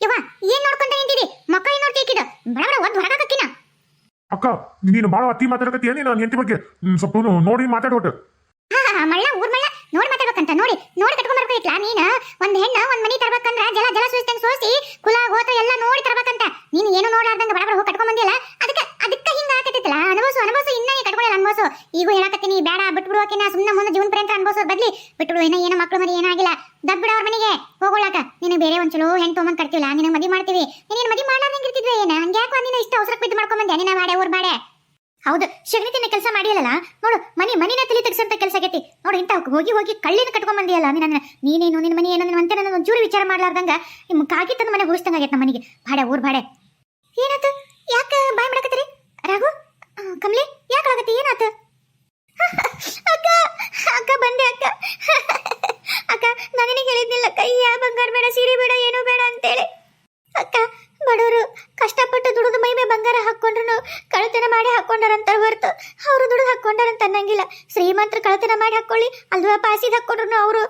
ಯವ್ವ ಏನ್ ನೋಡ್ಕೊಂತ ನಿಂತಿದಿ? ಮಕ್ಕ ಏನ್ ನೋಡ್ತೀಕಿದ ಬಡ ಬಡ ಒಂದ್ ಹೊರಗಾಕಿನ ಅಕ್ಕ ನೀನು ಬಹಳ ಅತಿ ಮಾತಾಡಕತ್ತೀಯ? ನೀನು ನನ್ನ ಹೆಂಡತಿ ಬಗ್ಗೆ ಹ್ಮ್, ಸ್ವಲ್ಪ ನೋಡಿ ಮಾತಾಡೋಟು ಹಾ ಹಾ ಮಳ್ಳ ಊರ್ ಮಳ್ಳ. ನೋಡಿ ಮಾತಾಡ್ಬೇಕಂತ ನೋಡಿ. ನೋಡಿ ಕಟ್ಕೊಂಡ್ ಬರ್ಬೇಕಿತ್ಲಾ ನೀನ? ಒಂದ್ ಹೆಣ್ಣ ಒಂದ್ ಮನಿ ತರ್ಬೇಕಂದ್ರ ಜಲ ಜಲ ಸುರಿಸ್ತಂಗ್ ಸೋಸಿ ಕುಲ ಗೋತ್ರ ಎಲ್ಲ ನೋಡಿ ತರ್ಬೇಕಂತ. ನೀನು ಏನು ನೋಡ್ಲಾರ್ದಂಗ ಬಡ ಬಡ ಹೋಗಿ ಕಟ್ಕೊಂಡ್ ಬಂದಿಲ್ಲ ಅದಕ್ಕ ಅದಕ್ಕ ಹಿಂಗ ಆಗತ್ತಿತ್ತಲ್ಲ ಅನುಭವಿಸು ಅನುಭವಿಸು ಇನ್ನ ಅನುಭವಿಸು ಈಗ ಹೇಳಕತ್ತೀನಿ, ಬೇಡ ಬಿಟ್ಬಿಡುವಕಿನ ಸುಮ್ಮನೆ ಮುಂದೆ ಜೀವನ ಪರ್ಯಂತ ಅನುಭವಿಸೋದು ಬದ್ಲಿ. ಬಿಟ್ಬಿಡು ಏನೋ ಏನೋ ಮಕ್ಳು ಮರಿ ಏನಾಗಿಲ್ಲ. ದಬ್ ಬಿಡ ಅವ್ರ ಮನೆಗೆ. ಹೋಗೋಳಕ. ನಿನಗೆ ಬೇರೆ ಒಂದ್ ಚಲೋ ಹೆಣ್ ತೊಗೊಂಡ್ ಕಟ್ತೀವಲ್ಲ? ನಿನಗೆ ಮದಿ ಮಾಡ್ತೀವಿ. ನೀನು ಮದಿ ಮಾಡ್ಲಾರ್ದಂಗ ಇರ್ತಿದ್ವಿ ಏನ? ಹಂಗ್ಯಾಕ ಒಂದಿನ ಇಷ್ಟ ಅವಸರಕ್ಕೆ ಬಿದ್ದು ಮಾಡ್ಕೊಂಡ್ ಬಂದೆ ನಿನ್ನ ಬಾಡೆ, ಊರ್ ಬಾಡೆ. ಹೌದು, ಶಗಣಿತಿನ ಕೆಲಸ ಮಾಡಿಲ್ಲಲ್ಲ ನೋಡು, ಮನಿ, ಮನಿನ ತಲೆ ತೆಗ್ಸಂತ ಕೆಲಸ ಆಗೈತಿ. ನೋಡು, ಇಂತ ಹೋಗಿ ಹೋಗಿ ಕಳ್ಳಿನ ಕಟ್ಕೊಂಡ್ ಬಂದಿಯಲ್ಲ? ನಿನ್ನ ನೀನೇನು ನಿನ್ನ ಮನೆ ಏನೋ ಅಂತೆ ನನ್ನ ಒಂಚೂರು ವಿಚಾರ ಮಾಡ್ಲಾರ್ದಂಗ ನಿಮ್ಮ ಕಾಗಿ ತಂದು ಮನೆ ಹೋಗಿಸ್ತಂಗ ಆಗೈತೆ ನಮ್ಮ ಮನೆಗೆ. ಬಾಡೆ, ಊರ್ ಬಾಡೆ. ಏನಾಯ್ತು ಯಾಕ ಬಾಯ್ ಮಾಡಕತ್ತೀರಿ? ರಾಘು? ಕಮಲಿ ಯಾಕೆ ಆಗತ್ತೆ ಏನಾತು? ಅಕ್ಕ ಅಕ್ಕ, ಬಂದೆ, ಅಕ್ಕ. ಅಕ್ಕ ನನಗೆ ಹೇಳಿದ್ನಿಲ್ಲ ಕೈಯ ಬಂಗಾರ ಬೇಡ, ಸೀರೆ ಬೇಡ, ಏನೂ ಬೇಡ ಅಂತೇಳಿ. ಅಕ್ಕ, ಬಡವರು ಕಷ್ಟಪಟ್ಟು ದುಡಿದು ಮೈ ಮೇಲೆ ಬಂಗಾರ ಹಾಕೊಂಡ್ರು ಕಳತನ ಮಾಡಿ ಹಾಕೊಂಡಾರಂತ ಹೊರತು ಅವರು ದುಡಿದು ಹಾಕೊಂಡಾರಂತ ಅನ್ನಂಗಿಲ್ಲ. ಶ್ರೀಮಂತರು ಕಳತನ ಮಾಡಿ ಹಾಕೊಳ್ಳಿ, ಅಲ್ವಾ ಪಾಸಿದ ಹಾಕೊಂಡ್ರು ಅವರು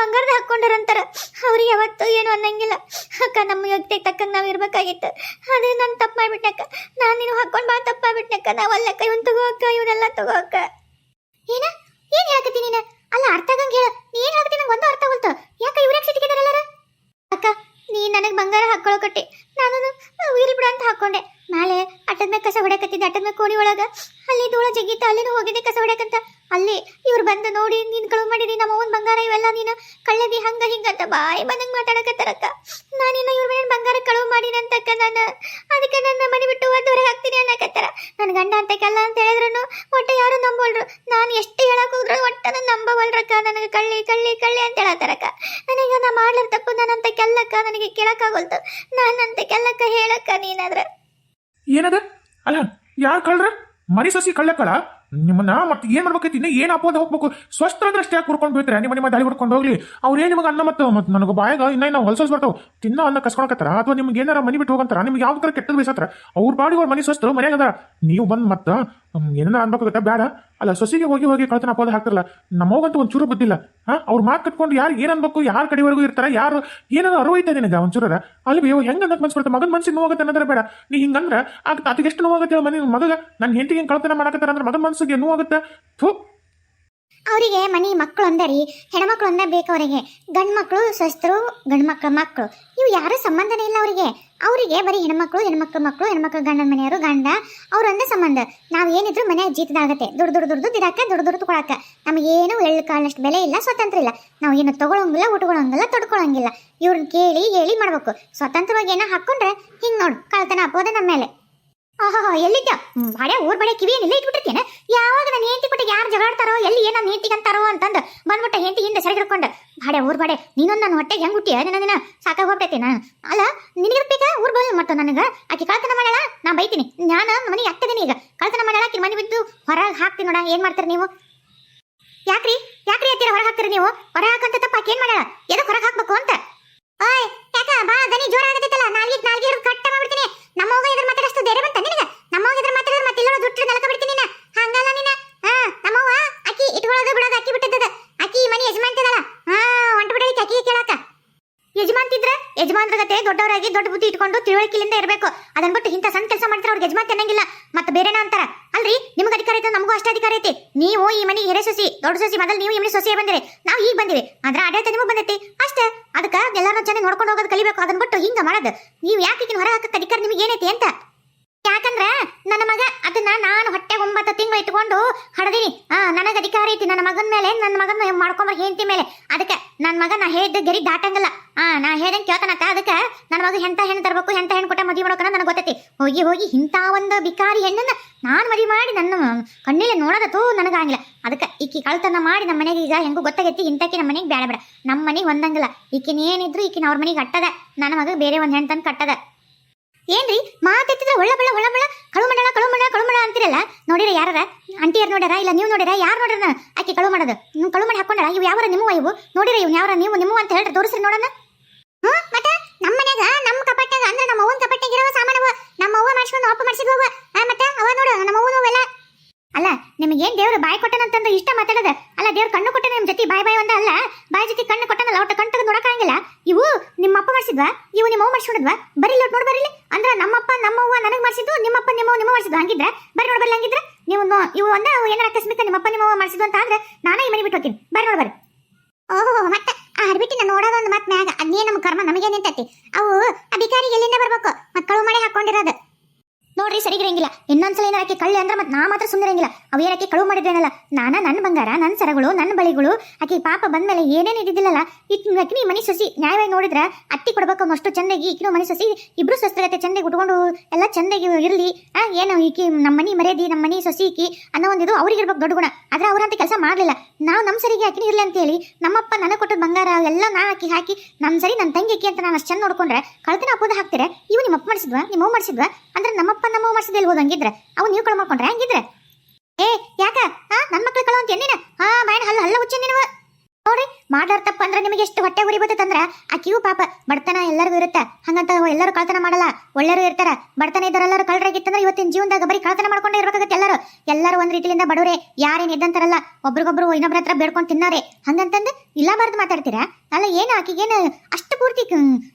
ಬಂಗಾರದ ಹಾಕೊಂಡಾರಂತಾರ. ಅವ್ರಿಗೆ ಯಾವತ್ತೂ ಏನು ಅನ್ನಂಗಿಲ್ಲ. ಅಕ್ಕ, ನಮ್ಮ ಯೋಗ್ಯತೆ ತಕ್ಕಂಗೆ ನಾವು ಇರ್ಬೇಕಾಗಿತ್ತು. ಅದೇ ನಾನು ತಪ್ಪು ಮಾಡ್ಬಿಟ್ಟಕ್ಕ ನಾನು ನೀನು ಹಾಕೊಂಡು ಬಾ ತಪ್ಪಾಗ್ಬಿಟ್ಟಕ್ಕ ನಾವು ಅಲ್ಲಕ್ಕ ಇವನ್ ತಗೋ ಅಕ್ಕ ಇವನ್ನೆಲ್ಲ ತಗೋ ಅಕ್ಕ. ಏನ? ಏನ್ ಹೇಳ್ಕತ್ತೀನಿ ನೀನ ಅಲ್ಲ ಅರ್ಥ ಆಗಂಗ್ ಹೇಳ ನೀ ಏನ್ ಹೇಳ್ಕತ್ತಿ ನಂಗೆ ಒಂದು ಅರ್ಥ ಆಗುತ್ತ ಯಾಕ ಇವ್ರ ಸಿಟಿಗೆದಾರಲ್ಲ ಅಕ್ಕ ನೀ ನನಗೆ ಬಂಗಾರ ಹಾಕೊಳ್ಳೋಕಟ್ಟಿ ನಾನು ಇರ್ಲಿ ಬಿಡು ಅಂತ ಹಾಕೊಂಡೆ ನಾಳೆ ಅಟ್ಟದ ಮೇಲೆ ಕಸ ಕೋಣಿ ಒಳಗ ಅಲ್ಲಿ ಧೂಳ ಜಗ್ಗಿತ್ತ ಅಲ್ಲಿನೂ ಹೋಗಿದೆ ಕಸ ಹೊಡ್ಯಾಕಂತ ಅಲ್ಲಿ ಇವ್ರು ಬಂದು ನೋಡಿ, ನೀನ್ ಕಳುವು ಮಾಡಿದಿ, ನಮ್ಮ ಅವನ್ ಬಂಗಾರ ಇವೆಲ್ಲ ನೀನು ಕಳ್ಳದಿ, ಹಂಗ ಹಿಂಗ ಅಂತ ಬಾಯಿ ಬಂದಂಗ್ ಮಾತಾಡಕತ್ತಾರಕ್ಕ. ನಾನಿನ್ನ ಇವ್ರ ಮೇಲೆ ಬಂಗಾರ ಕಳುವು ಮಾಡಿನಿ ಅಂತಕ್ಕ ನಾನು ಅದಕ್ಕೆ ನನ್ನ ಮನೆ ಬಿಟ್ಟು ಒಂದು ಹೊರಗೆ ಹಾಕ್ತೀನಿ ಅನ್ನಕತ್ತಾರ. ನನ್ನ ಗಂಡ ಅಂತ ಅಂತ ಹೇಳಿದ್ರು ಒಟ್ಟ ಯಾರು ನಂಬೋಲ್ರು ನಾನು ಎಷ್ಟು ಹೇಳಕ್ ಹೋದ್ರು ಒಟ್ಟ ನಂಬವಲ್ರಕ್ಕ. ನನಗೆ ಕಳ್ಳಿ ಕಳ್ಳಿ ಕಳ್ಳಿ ಅಂತ ಹೇಳತ್ತಾರಕ್ಕ. ನನಗೆ ನಾ ಮಾಡ್ಲಾರ ತಪ್ಪು ನಾನಂತ ಕೆಲ್ಲಕ್ಕ ನನಗೆ ಕೇಳಕ್ಕಾಗೋಲ್ತು ನಾನಂತ ಕೆಲ್ಲಕ್ಕ ಹೇಳಕ್ಕ ನೀನಾದ್ರ? ಏನದ? ಅಲ್ಲ ಯಾರು ಕಳ್ರ? ಮರಿ ಸಸಿ ಕಳ್ಳಕ್ಕಳ ನಿಮ್ಮನ್ನ ಮತ್ತೆ ಏನ್ ಮಾಡ್ಬೇಕೈತಿ? ಇನ್ನ ಏನ್ ಅಪೋದ ಹೋಗ್ಬೇಕು? ಸ್ವಸ್ಥ ಅಂದ್ರೆ ಅಷ್ಟೇ ಯಾಕೆ ಬೀಳ್ತಾರೆ ನಿಮ್ಮ ನಿಮ್ಮ ದಾಳಿ ಹೊಡ್ಕೊಂಡು ಹೋಗ್ಲಿ. ಅವ್ರು ಏನ್ ನಿಮಗೆ ಅನ್ನ ಮತ್ತು ಮತ್ತೆ ನನಗೆ ಬಾಯಾಗ ಇನ್ನ ನಾವು ಹೊಲ್ಸೋಸ್ ಬರ್ತಾವ. ತಿನ್ನ ಅನ್ನ ಕಸ್ಕೊಳಕತ್ತಾರ ಅಥವಾ ನಿಮ್ಗೆ ಏನಾರ ಮನಿ ಬಿಟ್ಟು ಹೋಗಂತಾರ? ನಿಮ್ಗೆ ಯಾವ ಥರ ಕೆಟ್ಟದ್ ಬೇಸತ್ತಾರ ಅವ್ರ ಬಾಡಿ ಅವ್ರ ಮನಿ ಸ್ವಸ್ಥ ಮನ್ಯಾಗ ಅದಾರ. ನೀವು ಬಂದು ಮತ್ತ ಏನಾರ ಅನ್ಬೇಕಾಗುತ್ತೆ ಬೇಡ ಅಲ್ಲ, ಸೊಸಿಗೆ ಹೋಗಿ ಹೋಗಿ ಕಳ್ತನ ಅಪೋದ ಹಾಕ್ತಾರಲ್ಲ ಒಂದು ಒಂಚೂರು ಬುದ್ಧಿಲ್ಲ, ಹಾ? ಅವ್ರು ಮಾತು ಕಟ್ಕೊಂಡು ಯಾರು ಏನ್ ಅನ್ಬೇಕು, ಯಾರ ಕಡೆವರೆಗೂ ಇರ್ತಾರ, ಯಾರು ಏನಾದ್ರು ಅರವೈತ ನಿನಗೆ ಒಂಚೂರ ಅಲ್ಲಿ ಅಯ್ಯೋ, ಹೆಂಗ ಅನ್ನಕ್ ಮನ್ಸ್ಕೊಳ್ತಾ ಮಗನ ಮನ್ಸಿಗೆ ನೋವಾಗತ್ತೆ ಅನ್ನೋದ್ರೆ ಬೇಡ. ನೀ ಹಿಂಗಂದ್ರೆ, ಆಗ ಅದಕ್ಕೆ ಎಷ್ಟು ನೋವಾಗತ್ತೆ ಮನೆ ಮಗಗ? ನನ್ನ ಹೆಂಡತಿಗೆ ಕಳ್ತನ ಮಾಡಕತ್ತಾರ ಅಂದ್ರೆ ಮಗನ್ ಮನ್ಸಿಗೆ ನೋವಾಗುತ್ತೆ? ಥೂ. ಅವರಿಗೆ ಮನೆ ಮಕ್ಕಳು ಅಂದರಿ, ಹೆಣ್ಮಕ್ಳು ಅಂದ ಬೇಕು ಅವರಿಗೆ. ಗಂಡು ಮಕ್ಕಳು ಸ್ವಸ್ಥರು ಗಂಡು ಮಕ್ಕಳ. ಮಕ್ಕಳು ಇವು ಯಾರು ಸಂಬಂಧನೇ ಇಲ್ಲ ಅವರಿಗೆ. ಅವರಿಗೆ ಬರೀ ಹೆಣ್ಮಕ್ಳು ಹೆಣ್ಮಕ್ಳು, ಮಕ್ಕಳು, ಹೆಣ್ಮಕ್ಳು, ಗಂಡನ ಮನೆಯವರು, ಗಂಡ, ಅವ್ರ ಒಂದೇ ಸಂಬಂಧ. ನಾವು ಏನಿದ್ರು ಮನೆ ಜೀತದಾಗತ್ತೆ ದುಡ್ಡು ದುಡ್ಡು ದುಡ್ಡು ದಿಡಾಕ ದುಡ್ಡು ದುಡ್ಡು ತಗೊಳಕ. ನಮಗೇನು ಎಳ್ಳು ಕಾಳಷ್ಟು ಬೆಲೆ ಇಲ್ಲ, ಸ್ವತಂತ್ರ ಇಲ್ಲ. ನಾವು ಏನು ತಗೊಳಂಗಿಲ್ಲ, ಉಟ್ಕೊಳಂಗಿಲ್ಲ, ತೊಡ್ಕೊಳಂಗಿಲ್ಲ. ಇವ್ರನ್ನ ಕೇಳಿ, ಹೇಳಿ ಮಾಡ್ಬೇಕು. ಸ್ವತಂತ್ರವಾಗಿ ಏನೋ ಹಾಕ್ಕೊಂಡ್ರೆ ಹಿಂಗೆ ನೋಡು ಕಳ್ತನ ಹಾಕೋದೆ ನಮ್ಮ ಮೇಲೆ. ಆಹಾ ಎಲ್ಲಿದ್ದ ಬಡೆ ಊರ್ ಬಡೆ ಕಿವಿ ಏನಿಲ್ಲ ಇಟ್ಬಿಟ್ಟಿರ್ತೇನೆ ಯಾವಾಗ ನನ್ನ ಹೆಂಡತಿ ಕೊಟ್ಟಿಗೆ ಯಾರು ಜಗಳಾಡ್ತಾರೋ, ಎಲ್ಲಿ ಏನೋ ಹೆಂಡತಿಗೆ ಅಂತಾರೋ ಅಂತಂದು ಬಂದ್ಬಿಟ್ಟ ಹೆಂಡತಿ ಹಿಂದೆ ಸೆರೆ ಬಡೆ, ಊರ್ ಬಡೆ, ನೀನೊಂದು ನನ್ನ ಹೊಟ್ಟೆಗೆ ಹೆಂಗ್ ಹುಟ್ಟಿಯ? ನನ್ನ ದಿನ ಸಾಕಾಗಿ ಹೋಗ್ತೈತಿ ನಾನು. ಅಲ್ಲ, ನಿನಗೆ ಬೇಕಾ? ಊರ್ ಬಂದು ಮತ್ತು ನನಗೆ? ಆಕೆ ಕಳ್ತನ ಮಾಡಲ್ಲ ನಾ ಬೈತೀನಿ. ನಾನು ಮನೆಗೆ ಹತ್ತದೀನಿ ಈಗ. ಕಳ್ತನ ಮಾಡಲ್ಲ ಆಕೆ ಮನೆ ಬಿದ್ದು ಹೊರಗೆ ಹಾಕ್ತೀನಿ ನೋಡ, ಏನ್ ಮಾಡ್ತೀರಿ ನೀವು? ಯಾಕ್ರಿ? ಯಾಕ್ರಿ ಹತ್ತಿರ ಹೊರಗೆ ಹಾಕ್ತೀರಿ ನೀವು? ಹೊರಗೆ ಹಾಕಂತ ತಪ್ಪ ಏನ್ ಮಾಡಲ್ಲ ಎದಕ್ಕೆ ಹೊರಗೆ ಹಾಕ್ಬೇಕು ಅಂತ? ಓಯ್, ಯಾಕ? ಬಾ, ದನಿ ಜೋರ ಆಗತ್ತಲ್ಲ ನಾಲ್ಗೆ ನಾಲ್ಗೆ ಹಿಡಿದು ಕಟ್ಟ ಮಾಡ್ಬಿಡ್ತೀನಿ ನಮ್ಮ ಹೋಗ ಇದ್ರ ಮಾತಾಡಷ್ಟು ಧೈರ್ಯ ಬಂತ ನಿನಗ ನಮ್ಮ ಹೋಗ ಇದ್ರ ಮಾತಾಡಿದ್ರೆ ಮತ್ತೆ ಎಲ್ಲರೂ ದುಡ್ಡು ನಲಕ ಬಿಡ್ತೀನಿ ನೀನ ಹಂಗಲ್ಲ ನೀನ ಹಾ ನಮ್ಮವ್ವ ಅಕ್ಕಿ ಇಟ್ಕೊಳ್ಳೋದು ಬಿಡೋದು ಅಕ್ಕಿ ಬಿಟ್ಟಿದ್ದದ ಅಕ್ಕಿ ಈ ಮನೆ ಯಜಮಾನ್ತಿದಲ್ಲ ಹಾ ಹೊಂಟು ಬಿಡಲಿಕ್ಕೆ ಅಕ್ಕಿ ಕೇಳಾಕ ಯಜಮಾನ್ತಿದ್ರ ಗತೆ ದೊಡ್ಡವರಾಗಿ ದೊಡ್ಡ ಬುದ್ಧಿ ಇಟ್ಕೊಂಡು ತಿಳುವಳಿಕೆಯಿಂದ ಇರಬೇಕು. ಅದನ್ ಬಿಟ್ಟು ಇಂಥ ಸಣ್ಣ ಕೆಲಸ ಮಾಡಿದ್ರೆ ಅವ್ರಿಗೆ ಯಜಮಾನ್ ತಿನ್ನಂಗಿಲ್ಲ. ಮತ್ತೆ ಬೇರೆನ ಅಂತಾರ. ಅಲ್ರಿ, ನಿಮ್ಗೆ ಅಧಿಕಾರ ಐತೆ, ನಮಗೂ ಅಷ್ಟೇ ಅಧಿಕಾರ ಐತಿ. ನೀವು ಈ ಮನೆ ಹಿರೇ ಸೊಸಿ, ದೊಡ್ಡ ಸೊಸಿ, ಮೊದಲು ನೀವು ಈ ಮನೆ ಸೊಸೆ ಬಂದಿರಿ. ನಾವು ಈಗ ಬಂದಿವಿ. ಆದ್ರೆ ಆಡಳಿತ ನಿಮಗೆ ಬಂದೈತಿ. ಅಷ್ಟೇ. ಅದಕ್ಕೆ ಎಲ್ಲರೂ ಚೆನ್ನಾಗಿ ನೋಡ್ಕೊಂಡು ಹೋಗೋದು ಕಲಿಬೇಕು. ಅದನ್ನ ಬಿಟ್ಟು ಹಿಂಗ ಮಾಡೋದು. ನೀವು ಯಾಕೆ ಹೊರ ಹಾಕಕ್ಕೆ ಅಧಿಕಾರ ನಿಮಗೆ ಏನೈತಿ ಅಂತ? ಯಾಕಂದ್ರ ನನ್ನ ಮಗ ಅದನ್ನ ನಾನು ಹೊಟ್ಟೆ ಒಂಬತ್ತು ತಿಂಗಳು ಇಟ್ಕೊಂಡು ಹಡದಿನಿ. ಆ, ನನಗೆ ಅಧಿಕಾರ ಐತಿ. ನನ್ನ ಮಗನ ಮೇಲೆ, ನನ್ನ ಮಗನ ಮಾಡ್ಕೊಂಬ ಹೆಂಡತಿ ಮೇಲೆ. ಅದಕ್ಕೆ ನನ್ನ ಮಗ ನಾ ಹೇಳಿದ್ದು ಗರಿ ದಾಟಂಗಿಲ್ಲ. ಆ, ನಾ ಹೇಳ್ದಂಗೆ ಕೇಳ್ತಾನಕ್ಕ. ಮಗ ಎಂತ ಹೆಣ್ಣು ತರಬೇಕು, ಎಂತ ಹೆಣ್ಣು ಕೊಟ್ಟ ಮದುವೆ ಮಾಡೋಕನ ನನಗೆ ಗೊತ್ತೈತಿ. ಹೋಗಿ ಹೋಗಿ ಇಂಥ ಒಂದು ಬಿಕಾರಿ ಹೆಣ್ಣನ್ನ ನಾನು ಮದುವೆ ಮಾಡಿ ನನ್ನ ಕಣ್ಣಿಲೆ ನೋಡೋದತ್ತು ನನಗಾಗಿಲ್ಲ ಅದಕ್ಕೆ ಈಕಿ ಕಳ್ತನ ಮಾಡಿ ನಮ್ಮ ಮನೆಗೆ ಈಗ ಹೆಂಗೂ ಗೊತ್ತಾಗೈತಿ ಇಂತಕ್ಕೆ ನಮ್ಮ ಮನೆಗೆ ಬೇಡ ಬೇಡ ನಮ್ಮ ಮನೆಗೆ ಹೊಂದಂಗಿಲ್ಲ ಈಕಿನ ಏನಿದ್ರು ಈಕಿನ ಅವ್ರ ಮನೆಗೆ ಅಟ್ಟದ, ನನ್ನ ಮಗ ಬೇರೆ ಒಂದು ಹೆಣ್ಣು ತಂದು ಕಟ್ಟದ. ಏನ್ರಿ? ಮಾತೆತ್ತಿದ್ರೆ ಒಳ್ಳೆ ಬಳ್ಳ ಒಳ್ಳೆ ಬಳ್ಳ. ಕಳು ಮಾಡಲ್ಲ ಕಳು ಮಾಡಲ್ಲ ಕಳು ಮಾಡ ಅಂತಿರಲ್ಲ? ನೋಡಿರ ಯಾರ ಅಂಟಿಯರ್ ನೋಡ್ಯಾರ, ಇಲ್ಲ ನೀವು ನೋಡಿರ ಯಾರು ನೋಡ್ಯಾರ? ಆಕೆ ಕಳು ಮಾಡೋದು. ನೀವು ಕಳು ಮಾಡಿ ಹಾಕೊಂಡಾರ? ಇವು ಯಾವರ, ನಿಮ್ಮ ಇವು? ನೋಡಿರ ಇವ್ನು ಯಾವರ, ನೀವು, ನಿಮ್ಮ ಅಂತ ಹೇಳ್ರಿ, ತೋರಿಸ್ರಿ ನೋಡೋಣ. ಮನ್ಯಾಗ ನಮ್ಮ ಕಪಟ್ಟಾಗ ಅಂದ್ರೆ ನಮ್ಮ ಅವ್ವನ ಕಪಟ್ಟಾಗ ಇರೋ ಸಾಮಾನವ ನಮ್ಮ ಅವ್ವ ಮಾಡಿಸ್ಕೊಂಡು ಅಪ್ಪ ಮಾಡಿಸಿದ್ವ ಮತ್ತೆ ಅವ ನೋಡು, ನಮ್ಮ ಅವ್ವನು ಅವೆಲ್ಲ. ಅಲ್ಲ, ನಿಮಗೇನ್ ದೇವ್ರು ಬಾಯಿ ಕೊಟ್ಟನಂತಂದ್ರೆ ಇಷ್ಟ ಮಾತಾಡದ? ಅಲ್ಲ, ದೇವ್ರ ಕಣ್ಣು ಕೊಟ್ಟನ ನಿಮ್ಮ ಜೊತೆ ಬಾಯ್ ಬಾಯ್ ಒಂದ ಅಲ್ಲ? ಬಾಯಿ ಜೊತೆ ಕಣ್ಣು ಕೊಟ್ಟನಲ್ಲ ಒಟ್ಟು ಕಣ್ಣು ನೋಡಕ್ಕಾಗಿಲ್ಲ ಇವು ನಿಮ್ಮ ಅಪ್ಪ ಮಾಡಿಸಿದ ಮಾಡಿಸಿದ್ವಾ? ಇವು ನಿಮ್ಮ ಮಾಡಿಸ್ಕೊಡದ್ವಾ? ಬರೀ ಲೋಟ್ ನೋಡಿ ಬರೀಲಿ ಅಂದ್ರೆ ನಮ್ಮಪ್ಪ ನಮ್ಮವ್ವ ನನಗೆ ಮಾಡಿಸಿದ್ದು, ನಿಮ್ಮಪ್ಪ ನಿಮ್ಮವ್ವ ನಿಮ್ಮ ಮಾಡಿಸಿದ್ದು ಹಂಗಿದ್ರೆ? ಬರ್ರಿ ನೋಡಿ ಬರ್ಲಿ ಹಂಗಿದ್ರೆ? ನೀವು ಇವು ಒಂದ ಏನಾರ ಅಕಸ್ಮಿಕ ನಿಮ್ಮಪ್ಪ ನಿಮ್ಮವ್ವ ಮಾಡಿಸಿದ್ದು ಅಂತ ಆದ್ರೆ ನಾನೇ ಈ ಮನೆ ಬಿಟ್ಟು ಹೋಗ್ತೀನಿ. ಬರಿ ನೋಡಿ ಓಹೋ, ಮತ್ತೆ ಹರ್ಬಿಟ್ಟಿನ ನೋಡೋದೊಂದು ಮತ್ತೆ ಮ್ಯಾಗ ಅದೇ ನಮ್ಮ ಕರ್ಮ ನಮಗೆ ನಿಂತೈತಿ? ಅವು ಅಧಿಕಾರಿ ಎಲ್ಲಿಂದ ಬರ್ಬೇಕು? ಮಕ್ಕಳು ಮಳೆ ಹಾಕೊಂಡಿರೋದು ನೋಡ್ರಿ ಸರಿಗಿರಂಗಿಲ್ಲ ಇನ್ನೊಂದ್ಸಲ ಏನಾರ ಆಕೆ ಕಳ್ಳಿ ಅಂದ್ರೆ ಮತ್ತೆ ನಾ ಮಾತ್ರ ಸುಂದರಂಗಿಲ್ಲ ಅವ ಏನಕ್ಕೆ ಕಳುವು ಮಾಡಿದ್ರೇನಲ್ಲ? ನಾನ ನನ್ನ ಬಂಗಾರ ನನ್ನ ಸರಗಳು ನನ್ನ ಬಳಿಗಳು. ಆಕಿ ಪಾಪ ಬಂದ್ಮೇಲೆ ಏನೇನು ಇದ್ದಿದ್ದಿಲ್ಲಲ್ಲ? ಇಕ್ಕಿ ಮನಿ ಸೊಸಿ ನ್ಯಾಯವಾಗಿ ನೋಡಿದ್ರ ಅತ್ತಿ ಕೊಡ್ಬೇಕು ಅಷ್ಟು ಚಂದಾಗಿ ಈಕಿನೂ ಮನಿ ಸೊಸಿ, ಇಬ್ರು ಸ್ವಸ್ಥಗತೆ ಚಂದಾಗಿ ಉಟ್ಕೊಂಡು ಎಲ್ಲ ಚಂದಾಗಿ ಇರ್ಲಿ. ಆ, ಏನು ಈಕಿ ನಮ್ಮ ಮನಿ ಮರ್ಯಾದಿ ನಮ್ಮ ಮನಿ ಸೊಸಿ ಈಕಿ ಅನ್ನೋ ಒಂದಿದು ಅವ್ರಿಗೆ ಇರ್ಬೇಕು ದೊಡ್ಡ ಗುಣ. ಆದ್ರೆ ಅವ್ರಂತ ಕೆಲಸ ಮಾಡಲಿಲ್ಲ. ನಾವು ನಮ್ಮ ಸರಿಗೆ ಆಕಿನ ಇರ್ಲಿ ಅಂತ ಹೇಳಿ, ನಮ್ಮಪ್ಪ ನನಗೆ ಕೊಟ್ಟ ಬಂಗಾರ ಎಲ್ಲ ನಾ ಹಾಕಿ ಹಾಕಿ ನಮ್ಮ ಸರಿ ನನ್ನ ತಂಗಿ ಅಕ್ಕಿ ಅಂತ ನಾನು ಅಷ್ಟು ಚಂದ ನೋಡ್ಕೊಂಡ್ರೆ ಕಳ್ತನ ಅಪ್ಪದ ಹಾಕ್ತಾರೆ? ಇವು ನಿಮ್ಮ ಅಪ್ಪ ಮಾಡಿಸಿದ್ವಾ? ನಿಮ್ಮ ಮಾಡಿಸಿದ್ವಾ? ಅಂದ್ರೆ ನಮ್ಮಪ್ಪ ನಮ್ಮವ್ವ ಮಾಡಿಸಿದ ಇಲ್ಬೋದು ಹೋದಂಗಿದ್ರೆ ಅವು ನೀವು ಕಳು ಮಾಡ್ಕೊಂಡ್ರೆ ಹಂಗಿದ್ರೆ? ಏ, ಯಾಕ? ಹಾ ನನ್ನ ಮಕ್ಳು ಕಳು ಅಂತ ನೀನು ಹಾ ಬಾಯ್, ಹಲ್ಲ ಹಲ್ಲ ಹುಚ್ಚ ನೀನು ನೋಡ್ರಿ ಮಾಡಾರ ತಪ್ಪ ಅಂದ್ರೆ ನಿಮಗೆ ಎಷ್ಟು ಹೊಟ್ಟೆ ಉರಿ ಬರ್ತಂದ್ರ ಆಕಿಗೂ ಪಾಪ, ಬಡತನ ಎಲ್ಲರಿಗೂ ಇರುತ್ತೆ. ಹಂಗಂತ ಎಲ್ಲರೂ ಕಳ್ತನ ಮಾಡಲ್ಲ. ಒಳ್ಳೆಯರು ಇರ್ತಾರ. ಬಡತನ ಇದ್ದರೆಲ್ಲರೂ ಕಳ್ರಾಗಿತ್ತಂದ್ರೆ ಇವತ್ತಿನ ಜೀವನದಾಗ ಬರೀ ಕಳ್ತನ ಮಾಡ್ಕೊಂಡೇ ಇರ್ಬೇಕಾಗತ್ತೆ ಎಲ್ಲರೂ. ಎಲ್ಲರೂ ಒಂದ್ ರೀತಿಯಿಂದ ಬಡವರೇ ಯಾರೇನ್ ಇದ್ದಂತಾರಲ್ಲ ಒಬ್ರಿಗೊಬ್ರು ಇನ್ನೊಬ್ರ ಹತ್ರ ಬೇಡ್ಕೊಂಡ್ ತಿನ್ನಾರೆ. ಹಂಗಂತಂದು ಇಲ್ಲ ಬಾರ್ದು ಮಾತಾಡ್ತೀರಾ? ಅಲ್ಲ, ಏನು ಆಕಿಗೇನು ಅಷ್ಟು ಪೂರ್ತಿ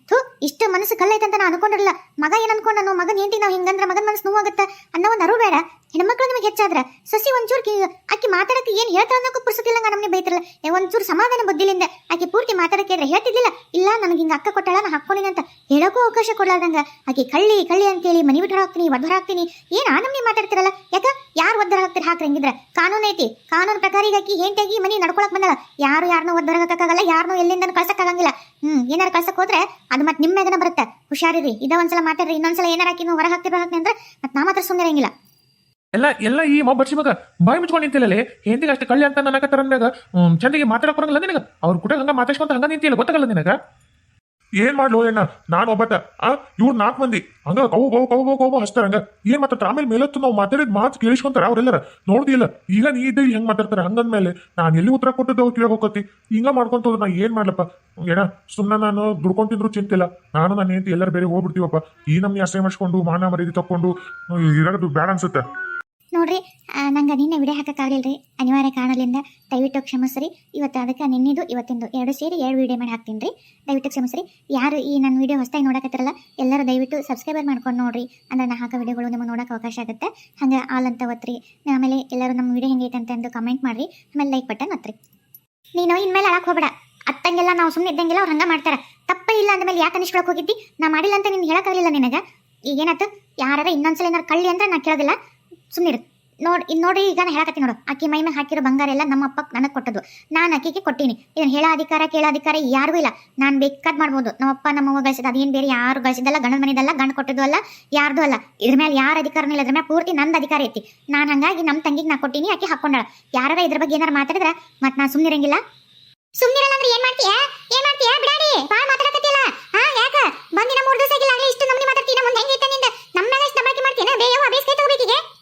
ಥೂ, ಇಷ್ಟು ಮನಸ್ಸು ಕಲ್ಲೈತಂತ ನಾನು ಅನ್ಕೊಂಡಿರಲ್ಲ. ಮಗ ಏನು ಅನ್ಕೊಂಡ ನಾವು ಮಗನ್ ಹೆಂಡತಿ ನಾವು ಹಿಂಗಂದ್ರೆ ಮಗನ ಮನಸ್ಸು ನೋವಾಗುತ್ತೆ? ಅನ್ನೋ ಒಂದು ಅರಿವು ಬೇಡ. ಹೆಣ್ಮಕ್ಳು ಹೆಚ್ಚಾದ್ರ ಸಸಿ ಒಂಚೂರು ಆಕಿ ಮಾತಾಡಕ್ಕೆ ಏನ್ ಹೇಳ್ತಾಳ ಅನ್ನೋಕ್ಕೂ ನಮ್ಮನೆ ಬೈತಿರಲ್ಲ. ಏ, ಒಂಚೂರು ಸಮಾಧಾನ ಬುದ್ಧಿಲಿಂದ ಆಕಿ ಪೂರ್ತಿ ಮಾತಾಡಕ್ಕೆ ಹೇಳ್ತಿದ್ದಿಲ್ಲ ಇಲ್ಲ, ನನಗೆ ಹಿಂಗ ಅಕ್ಕ ಕೊಟ್ಟಾಳ, ನಾ ಹಾಕೊಂಡಿನಿ ಅಂತ ಹೇಳಕ್ಕೂ ಅವಕಾಶ ಕೊಡ್ಲಾರ್ದಂಗ. ಆಕಿ ಕಳ್ಳಿ ಕಳ್ಳಿ ಅಂತೇಳಿ ಮನಿ ಬಿಟ್ಟು ಹಾಕ್ತೀನಿ ಒದ್ದರ ಹಾಕ್ತೀನಿ. ಏನ್ ಆ ನಮ್ನಿ ಮಾತಾಡ್ತಿರಲ್ಲ. ಯಾಕ? ಯಾರು ಒದ್ದರ ಹಾಕ್ತಿರ ಹಾಕ್ರಿ ಹಂಗಿದ್ರ. ಕಾನೂನು ಐತಿ. ಕಾನೂನು ಪ್ರಕಾರ ಈಗ ಆಕಿ ಹೆಂಡತಿಯಾಗಿ ಮನಿ ನಡ್ಕೊಳಕ್ ಬಂದಳ. ಯಾರು ಯಾರನ್ನೂ ಒದ್ದರ ಹಾಕಕ್ಕಾಗಲ್ಲ ಯಾರನ್ನೂ ಎಲ್ಲಿಂದ ಕಳ್ಸಕ್ಕಾಗಂಗಿಲ್ಲ. ಹ್ಮ್, ಏನಾರ ಕಳ್ಸಕ್ ಹೋದ್ರೆ ಅದು ಮತ್ತೆ ನಿಮ್ಮ ಮೇಗನ ಬರುತ್ತೆ. ಹುಷಾರಿರಿ, ಇದ ಒಂದ್ಸಲ ಮಾತಾಡ್ರಿ, ಇನ್ನೊಂದ್ಸಲ ಏನಾರ ಆಕಿ ಹೊರ ಹಾಕ್ತಿರ ಹಾಕ್ತಿ ಅಂದ್ರೆ ಮತ್ತೆ ನಾ ಮಾತ್ರ ಸುಮ್ಮನೆ ಇರಂಗಿಲ್ಲ ಎಲ್ಲ ಎಲ್ಲ ಈ ಮೊಬ್ಬರ್ಸಿ ಮಗ ಬಾಯಿ ಮುಚ್ಕೊಂಡು ನಿಂತಿಲ್ಲಲೇ ಹೆಂದಿಗೆ ಅಷ್ಟು ಕಳ್ಳಿ ಅಂತ ನನಕತ್ತಾರ ಅಂದಾಗ ಚಂದಿಗೆ ಮಾತಾಡಕ್ ಬರಂಗಿಲ್ಲ ನಿನಗ? ಅವ್ರ ಕೂಡ ಹಂಗ ಮಾತಾಡ್ಕೊಂತ ಹಂಗ ನಿಂತಿಲ್ಲ, ಗೊತ್ತಾಗಲ್ಲ ನಿನಗ? ಏನ್ ಮಾಡ್ಲು ಅಣ್ಣ? ನಾನು ಒಬ್ಬತ್ತ, ಆ, ಇವ್ರು ನಾಲ್ಕು ಮಂದಿ. ಹಂಗ ಕವು ಕವು ಕವು ಕವು ಕವು ಹಚ್ತಾರ ಹಂಗ ಏನ್ ಮಾತಾಡ್ತಾರ? ಆಮೇಲೆ ಮೇಲತ್ತು ನಾವು ಮಾತಾಡಿದ ಮಾತು ಕೇಳಿಸ್ಕೊಂತಾರ ಅವ್ರೆಲ್ಲರ? ನೋಡ್ದಿಲ್ಲ. ಈಗ ನೀ ಇದ್ದ ಹೆಂಗ್ ಮಾತಾಡ್ತಾರ ಹಂಗಂದ್ಮೇಲೆ. ನಾನು ಎಲ್ಲಿ ಉತ್ತರ ಕೊಟ್ಟದ್ದು ಅವ್ರು ಕೇಳಕ್ ಹೋಗತಿ ಹಿಂಗ ಮಾಡ್ಕೊಂತ ಹೋದ್ರೆ ನಾ ಏನ್ ಮಾಡ್ಲಪ್ಪ? ಏನ ಸುಮ್ಮನೆ ನಾನು ದುಡ್ಕೊಂತಿದ್ರು ಚಿಂತಿಲ್ಲ. ನಾನು ನನ್ನ ಹೆಂಡತಿ ಎಲ್ಲರೂ ಬೇರೆ ಹೋಗ್ಬಿಡ್ತೀವಪ್ಪ. ಈ ನಮ್ಮ ಅಸಹ್ಯ ಮಾಡಿಸ್ಕೊಂಡು, ಮಾನ ಮರ್ಯಾದೆ ತಕೊಂಡು ಇರೋದು ಬೇಡ ಅನ್ಸುತ್ತೆ? ನೋಡ್ರಿ ನಂಗೆ ನಿನ್ನೆ ವಿಡಿಯೋ ಹಾಕಕ್ಕಾಗಲಿಲ್ಲ ಅನಿವಾರ್ಯ ಕಾರಣದಿಂದ ದಯವಿಟ್ಟು ಕ್ಷಮಿಸ್ರಿ. ಇವತ್ತು ಅದಕ್ಕೆ ನಿನ್ನಿದು, ಇವತ್ತಿಂದು ಎರಡು ಸೇರಿ ಎರಡು ವಿಡಿಯೋ ಮಾಡಿ ಹಾಕ್ತೀನಿ ರೀ ದಯವಿಟ್ಟು ಕ್ಷಮಿಸ್ರಿ. ಯಾರು ಈ ನನ್ನ ವಿಡಿಯೋ ಹೊಸದಾಗಿ ನೋಡಕತ್ತಿರಲ್ಲ, ಎಲ್ಲರೂ ದಯವಿಟ್ಟು ಸಬ್ಸ್ಕ್ರೈಬರ್ ಮಾಡ್ಕೊಂಡು ನೋಡ್ರಿ. ಅಂದ್ರೆ ನಾ ಹಾಕೋ ವಿಡಿಯೋಗಳು ನಿಮಗೆ ನೋಡೋಕೆ ಅವಕಾಶ ಆಗುತ್ತೆ. ಹಂಗೆ ಆಲ್ ಅಂತ ಒತ್ರಿ. ಆಮೇಲೆ ಎಲ್ಲರೂ ನಮ್ಮ ವಿಡಿಯೋ ಹೆಂಗೈತೆ ಅಂತ ಅಂದು ಕಮೆಂಟ್ ಮಾಡಿರಿ. ಆಮೇಲೆ ಲೈಕ್ ಬಟನ್ ಒತ್ರಿ. ನೀನು ಇನ್ಮೇಲೆ ಅಳಕ್ಕೆ ಹೋಗ್ಬೇಡ. ಅತ್ತಂಗೆಲ್ಲ ನಾವು ಸುಮ್ಮನೆ ಇದ್ದಂಗೆಲ್ಲ ಅವ್ರು ಹಂಗೆ ಮಾಡ್ತಾರೆ. ತಪ್ಪೇ ಇಲ್ಲ ಅಂದಮೇಲೆ ಯಾಕೆ ಅನಿಸ್ಕೊಳಕ್ಕೆ ಹೋಗಿದ್ದಿ? ನಾ ಮಾಡಿಲ್ಲ ಅಂತ ನೀನು ಹೇಳಕ್ಕಾಗಲಿಲ್ಲ ನಿನಗೆ. ಈಗೇನಾಯ್ತು ಯಾರ ಇನ್ನೊಂದ್ಸಲ ಏನಾರು ಕಳ್ಳಿ ಅಂದ್ರೆ ನಾ ಕೇಳೋದಿಲ್ಲ. ಸುಮ್ಮನಿರು ನೋಡ್ ಇನ್ನು ನೋಡ್ರಿ, ಈಗ ನಾನು ಹೇಳಕತ್ತೀನಿ ನೋಡು. ಆಕಿ ಮೈ ಮೇಲೆ ಹಾಕಿರೋ ಬಂಗಾರ ಎಲ್ಲ ನಮ್ಮ ಅಪ್ಪ ನನಗೆ ಕೊಟ್ಟದ್ದು. ನಾನು ಆಕೆಗೆ ಕೊಟ್ಟೀನಿ. ಇದನ್ನ ಹೇಳೋ ಅಧಿಕಾರ, ಕೇಳೋ ಅಧಿಕಾರ ಯಾರಿಗೂ ಇಲ್ಲ. ನಾನು ಬೇಕಾದ್ ಮಾಡ್ಬೋದು. ನಮ್ಮಪ್ಪ ನಮ್ಮವ್ವ ಗಳಿಸಿದ ಅದೇನು ಬೇರೆ ಯಾರು ಗಳಿಸಿದಲ್ಲ ಗಂಡನ ಮನೆದಲ್ಲ, ಗಂಡ ಕೊಟ್ಟದ್ದು ಅಲ್ಲ, ಯಾರ್ದು ಅಲ್ಲ. ಇದ್ರ ಮೇಲೆ ಯಾರ ಅಧಿಕಾರನೂ ಇಲ್ಲ. ಇದ್ರ ಮೇಲೆ ಪೂರ್ತಿ ನಂದು ಅಧಿಕಾರ ಐತಿ. ನಾನು ಹಂಗಾಗಿ ನಮ್ಮ ತಂಗಿಗೆ ನಾ ಕೊಟ್ಟೀನಿ, ಆಕೆ ಹಾಕೊಂಡಾಳ. ಯಾರ ಇದ್ರ ಬಗ್ಗೆ ಏನಾರು ಮಾತಾಡಿದ್ರೆ ಮತ್ತೆ ನಾನು ಸುಮ್ಮನಿರಂಗಿಲ್ಲ ಸುಮ್ಮನಿರಲ್ಲ ಅಂದ್ರೆ ಏನ್ ಮಾಡ್ತೀಯಾ? ಏನು ಮಾಡ್ತೀಯಾ? ಬಿಡಾಡಿ. ಬಾಳ್ ಮಾತಾಡಕತ್ತಿಲ್ಲ ಹಾ, ಯಾಕ? ಬಂದಿನ ಮೂರು ದಿವಸ ಆಗಿಲ್ಲ ಆಗ್ಲೇ ಇಷ್ಟು ನಮ್ಮನಿ ಮಾತಾಡ್ತೀನಿ ಮುಂದೆ ನಿಂದ? ನಮ್ಮ ಮೇಲೆ ಇಷ್ಟ ಮಾಡ್ತೀನಿ ಬೇಯವ್ವ ಅಭ್ಯಾಸ ಕೈ ಹ್ಮ್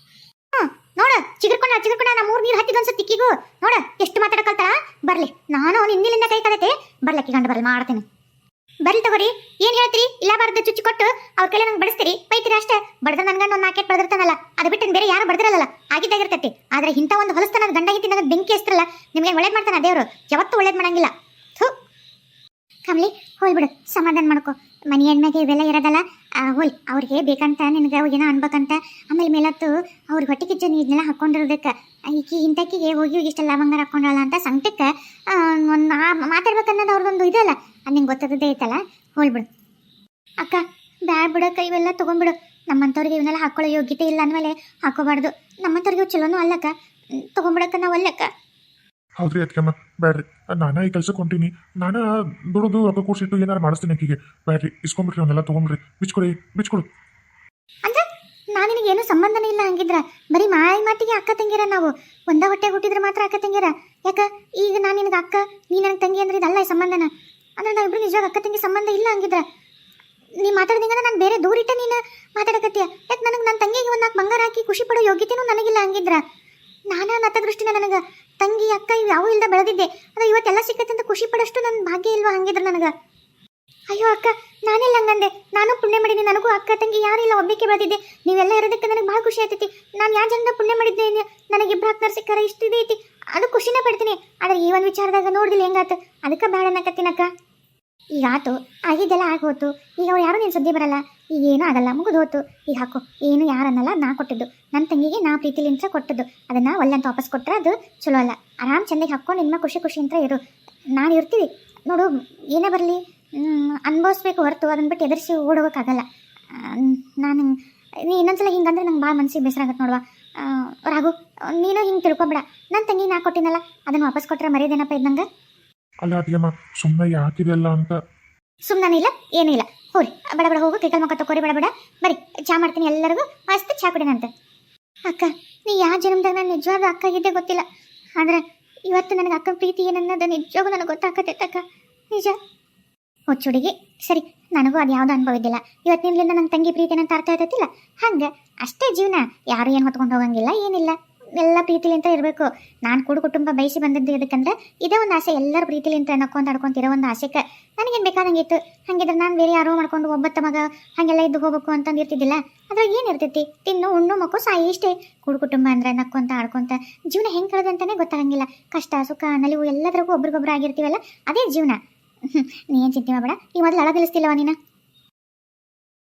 ನೋಡು, ಚಿಗುರ್ಕೊಂಡ ಚಿಗುರ್ಕೊಂಡ ನಮ್ಮ ಮೂರ್ ನೀರು ಹತ್ತಿದೊಂದ್ಸ ತಿಕ್ಕಿಗೂ ನೋಡ, ಎಷ್ಟು ಮಾತಾಡಕಲ್ತಾಳ ಬರ್ಲಿ, ನಾನು ಹಿಂದಿಲಿಂದ ಕೈ ಕದತೆ. ಬರ್ಲಕ್ಕಿ ಗಂಡ, ಬರಲಿ, ಮಾಡ್ತೇನೆ. ಬರ್ಲಿ ತಗೋರಿ, ಏನ್ ಹೇಳ್ತೀರಿ? ಇಲ್ಲ ಬಾರ್ದು ಚುಚ್ಚಿ ಕೊಟ್ಟು ಅವ್ರ ಕೈಲಿ ನಂಗೆ ಬಡಿಸ್ತೀರಿ? ಬೈತೀರಿ ಅಷ್ಟೇ. ಬಡದ ನನ್ಗ ಒಂದು ನಾಕೆಟ್ ಬಡದಿರ್ತಾನಲ್ಲ, ಅದು ಬಿಟ್ಟು ಬೇರೆ ಯಾರು ಬಡದಿರಲ್ಲ ಆಗಿದ್ದಾಗಿರ್ತೈತಿ ಆದ್ರೆ ಇಂಥ ಒಂದು ಹೊಲಸ್ತನ ಗಂಡ ನನಗೆ ಬೆಂಕಿ ಹಚ್ತಿರಲ್ಲ ನಿಮ್ಗೆ ಒಳ್ಳೇದ್ ಮಾಡ್ತಾನ ದೇವ್ರು? ಯಾವತ್ತೂ ಒಳ್ಳೇದ್ ಮಾಡಂಗಿಲ್ಲ. ಥು. ಕಮ್ಲಿ, ಹೋಗ್ಬಿಡು, ಸಮಾಧಾನ ಮಾಡ್ಕೊ. ಮನೆ ಹೆಣ್ಮೆಗೆ ಇವೆಲ್ಲ ಇರೋದಲ್ಲ ಹೋಲ್ ಅವ್ರಿಗೆ ಬೇಕಂತ, ನಿನಗೆ ಏನೋ ಅನ್ಬೇಕಂತ, ಆಮೇಲೆ ಮೇಲತ್ತು ಅವ್ರ ಹೊಟ್ಟೆ ಜನ ಇದನ್ನೆಲ್ಲ ಹಾಕೊಂಡಿರೋದಕ್ಕೆ ಈಕಿ ಇಂಥಕ್ಕಿಗೆ ಹೋಗಿ ಹೋಗಿ ಇಷ್ಟೆಲ್ಲ ಬಂಗಾರ ಹಾಕೊಂಡಲ್ಲ ಅಂತ ಸಂಕಟಕ್ಕೆ ಒಂದು ಮಾತಾಡ್ಬೇಕನ್ನೋದು ಅವ್ರದ್ದೊಂದು ಇದಲ್ಲ ಅದು ನಿಂಗೆ ಗೊತ್ತದೇ ಐತಲ್ಲ? ಹೋಲ್ಬಿಡು ಅಕ್ಕ, ಬ್ಯಾಡ್ ಬಿಡಕ್ಕ, ಇವೆಲ್ಲ ತೊಗೊಂಡ್ಬಿಡು. ನಮ್ಮಂಥವ್ರಿಗೆ ಇವನ್ನೆಲ್ಲ ಹಾಕ್ಕೊಳ್ಳೋ ಯೋಗ್ಯತೆ ಇಲ್ಲ ಅಂದಮೇಲೆ ಹಾಕೋಬಾರ್ದು. ನಮ್ಮಂಥವ್ರಿಗೆ ಚಲೋನೂ ಅಲ್ಲಕ್ಕ. ತೊಗೊಂಬಿಡಕ್ಕ ನಾವು ಅಲ್ಲಕ್ಕ. ಹೌದ್ರಿ ಅದಕ್ಕೆ ಬ್ಯಾಡ್ರಿ. ನಾನು ಈ ಕೆಲಸಕ್ಕೆ ಹೊಂಟೀನಿ. ನಾನು ದುಡಿದು ರೊಕ್ಕ ಕೂಡ್ಸಿಟ್ಟು ಏನಾರು ಮಾಡಿಸ್ತೀನಿ ಆಕಿಗೆ ಬ್ಯಾಡ್ರಿ, ಇಸ್ಕೊಂಬಿಟ್ರಿ ಅವನ್ನೆಲ್ಲ ತೊಗೊಂಡ್ರಿ ಬಿಚ್ಕೊಡಿ, ಬಿಚ್ಕೊಡು. ನಾನು ನಿನಗೇನು ಸಂಬಂಧನೇ ಇಲ್ಲ ಹಂಗಿದ್ರ. ಬರೀ ಮಾಯಿ ಮಾತಿಗೆ ಅಕ್ಕ ತಂಗಿರ ನಾವು. ಒಂದ ಹೊಟ್ಟೆ ಹುಟ್ಟಿದ್ರೆ ಮಾತ್ರ ಅಕ್ಕ ತಂಗಿರ. ಯಾಕ? ಈಗ ನಾನು ನಿನಗೆ ಅಕ್ಕ ನೀ ನನಗೆ ತಂಗಿ ಅಂದ್ರೆ ಇದಲ್ಲ ಸಂಬಂಧನ. ಅಂದ್ರೆ ನಾವಿಬ್ರು ನಿಜವಾಗ ಅಕ್ಕ ತಂಗಿ ಸಂಬಂಧ ಇಲ್ಲ ಹಂಗಿದ್ರ. ನೀ ಮಾತಾಡ್ದಿಂಗ ನಾನು ಬೇರೆ ದೂರಿಟ್ಟ ನೀನು ಮಾತಾಡಕತ್ತೀಯ. ಯಾಕೆ ನನಗೆ ನನ್ನ ತಂಗಿಗೆ ಒಂದು ನಾಲ್ಕು ಬಂಗಾರ ಹಾಕಿ ಖುಷಿ ಪಡೋ ಯೋಗ್ಯತೆನೂ ನನಗಿಲ್ಲ ಹಂಗಿದ್ರ. ನಾನು ನತ ದೃಷ್ಟಿನ ನನಗೆ ತಂಗಿ, ಅಕ್ಕ ಇವು ಯಾವ ಇಲ್ಲದ ಬೆಳೆದಿದ್ದೆ. ಅದು ಇವತ್ತೆಲ್ಲ ಸಿಕ್ಕತ್ತೆ ಅಂತ ಖುಷಿ ಪಡೋಷ್ಟು ನನ್ನ ಭಾಗ್ಯ ಇಲ್ವಾ ಹಂಗಿದ್ರು ನನಗೆ? ಅಯ್ಯೋ ಅಕ್ಕ, ನಾನೆಲ್ಲ ಹಂಗಂದೆ. ನಾನು ಪುಣ್ಯ ಮಾಡಿದ್ದೆ. ನನಗೂ ಅಕ್ಕ, ತಂಗಿ ಯಾರಿಲ್ಲ ಒಬ್ಬಕ್ಕೆ ಬೆಳೆದಿದ್ದೆ. ನೀವೆಲ್ಲ ಇರೋದಕ್ಕೆ ನನಗೆ ಭಾಳ ಖುಷಿ ಆಗ್ತೈತಿ. ನಾನು ಯಾವ ಜನದ ಪುಣ್ಯ ಮಾಡಿದ್ದೆ ನನಗೆ ಇಬ್ಬರು ಸಿಕ್ಕಾರ ಇಷ್ಟು ಇದೈತಿ ಅದು ಖುಷಿನೇ ಪಡ್ತೀನಿ. ಆದ್ರೆ ಈ ಒಂದು ವಿಚಾರದಾಗ ನೋಡಿದಿಲ್ಲ ಹೆಂಗಾತ? ಅದಕ್ಕೆ ಬೇಡ ಅನ್ನಕತ್ತೀನಕ್ಕ ಈಗ ಆತು, ಆಗಿದ್ದೆಲ್ಲ ಆಗೋತು ಈಗ ಅವ್ರು ಯಾರು ನೀನು ಸುದ್ದಿ ಬರಲ್ಲ? ಈಗ ಏನೂ ಆಗಲ್ಲ, ಮುಗಿದು ಹೋತು. ಈಗ ಹಾಕು, ಏನು ಯಾರನ್ನಲ್ಲ ನಾ ಕೊಟ್ಟಿದ್ದು. ನನ್ನ ತಂಗಿಗೆ ನಾ ಪ್ರೀತಿಲಿಂತ್ರ ಕೊಟ್ಟದ್ದು. ಅದನ್ನ ಒಲ್ಲಂತ ವಾಪಸ್ ಕೊಟ್ಟರೆ ಅದು ಚಲೋ ಅಲ್ಲ. ಆರಾಮ್ ಚೆನ್ನಾಗಿ ಹಾಕ್ಕೊಂಡು ನಿಮ್ಮ ಖುಷಿ ಖುಷಿ ಅಂತ ಇರು. ನಾನು ಇರ್ತೀವಿ. ನೋಡು, ಏನೇ ಬರಲಿ. ಅನುಭವಿಸ್ಬೇಕು ಹೊರತು. ಅದನ್ನ ಬಿಟ್ಟು ಎದುರಿಸಿ ಓಡೋಗೋಕ್ಕಾಗಲ್ಲ ನಾನು ನೀ ಇನ್ನೊಂದ್ಸಲ ಹಿಂಗಂದ್ರೆ ನಂಗೆ ಭಾಳ ಮನಸ್ಸಿಗೆ ಬೇಸರ ಆಗುತ್ತೆ ನೋಡುವ. ರಾಘು, ನೀನು ಹಿಂಗೆ ತಿಳ್ಕೊಬೇಡ. ನನ್ನ ತಂಗಿ ನಾ ಕೊಟ್ಟಿನಲ್ಲ, ಅದನ್ನು ವಾಪಸ್ ಕೊಟ್ಟರೆ ಮರ್ಯಾದೇನಪ್ಪ ಇದ್ದಂಗೆ ಅಲ್ಲ ಅದಿಯಮ್ಮ ಸುಮ್ಮನೆ ಯಾಕಿದೆಲ್ಲ ಅಂತ? ಸುಮ್ಮನೆ ಇಲ್ಲ ಏನೂ ಇಲ್ಲ ಹೋರಿ, ಬಡ ಬಡ ಹೋಗು, ಕೈಕಲ್ ಮಕ್ಕ ತಕೋರಿ ಬಡ ಬಡ. ಬರಿ, ಚಾ ಮಾಡ್ತೀನಿ ಎಲ್ಲರಿಗೂ. ಮಸ್ತ್ ಚಾ ಕುಡಿನಂತೆ. ಅಕ್ಕ, ನೀ ಯಾವ ಜನ್ಮದಾಗ ನಾನು ನಿಜವಾದ ಅಕ್ಕ ಆಗಿದ್ದೆ ಗೊತ್ತಿಲ್ಲ. ಆದ್ರೆ ಇವತ್ತು ನನಗೆ ಅಕ್ಕನ ಪ್ರೀತಿ ಏನನ್ನೋದು ನಿಜವಾಗೂ ನನಗೆ ಗೊತ್ತಾಗತ್ತೆ, ಅಕ್ಕ. ನಿಜ? ಹುಚ್ಚುಡಿಗೆ. ಸರಿ, ನನಗೂ ಅದು ಯಾವುದೋ ಅನುಭವ ಇದ್ದಿಲ್ಲ. ಇವತ್ತಿನಿಂದ ನನ್ನ ತಂಗಿ ಪ್ರೀತಿ ಏನಂತ ಅರ್ಥ ಆಯ್ತೈತಿಲ್ಲ ಹಂಗೆ, ಅಷ್ಟೇ ಜೀವನ. ಯಾರು ಏನು ಹೊತ್ಕೊಂಡು ಹೋಗಂಗಿಲ್ಲ, ಏನಿಲ್ಲ. ಎಲ್ಲ ಪ್ರೀತಿಲಿಂತ ಇರಬೇಕು. ನಾನು ಕೂಡ ಕುಟುಂಬ ಬಯಸಿ ಬಂದಿದ್ದು ಇದಕ್ಕಂದ್ರೆ ಇದೇ ಒಂದು ಆಸೆ. ಎಲ್ಲರ ಪ್ರೀತಿಲಿಂತ ನಕ್ಕೊಂತ ಆಡ್ಕೊಂತಿರೋ ಒಂದು ಆಸೆಕ್ಕೆ ನನಗೇನು ಬೇಕಾದಂಗಿತ್ತು. ಹಾಗಿದ್ರೆ ನಾನು ಬೇರೆ ಯಾರೋ ಮಾಡ್ಕೊಂಡು ಒಬ್ಬತ್ತ ಮಗ ಹಾಗೆಲ್ಲ ಇದ್ದು ಹೋಗ್ಬೇಕು ಅಂತಂದು ಇರ್ತಿದ್ದಿಲ್ಲ. ಅದ್ರಾಗ ಏನು ಇರ್ತೈತಿ ತಿನ್ನು, ಉಣ್ಣು ಮಕ್ಕಳು ಸಾಯಿ ಇಷ್ಟೇ. ಕೂಡು ಕುಟುಂಬ ಅಂದ್ರೆ ನಕ್ಕೊಂತ ಆಡ್ಕೊಂತ ಜೀವನ ಹೆಂಗೆ ಕಳೆದಂತಾನೆ ಗೊತ್ತಾಗಂಗಿಲ್ಲ. ಕಷ್ಟ, ಸುಖ, ನಲಿವು ಎಲ್ಲದ್ರಾಗೂ ಒಬ್ರಿಗೊಬ್ರು ಆಗಿರ್ತೀವಲ್ಲ ಅದೇ ಜೀವನ. ನೀ ಏನು ಚಿಂತೆ ಮಾಡಬೇಡ. ಈ ಮೊದಲು ಅಳಗಲಿಸ್ತಿಲ್ಲವ ನೀನು?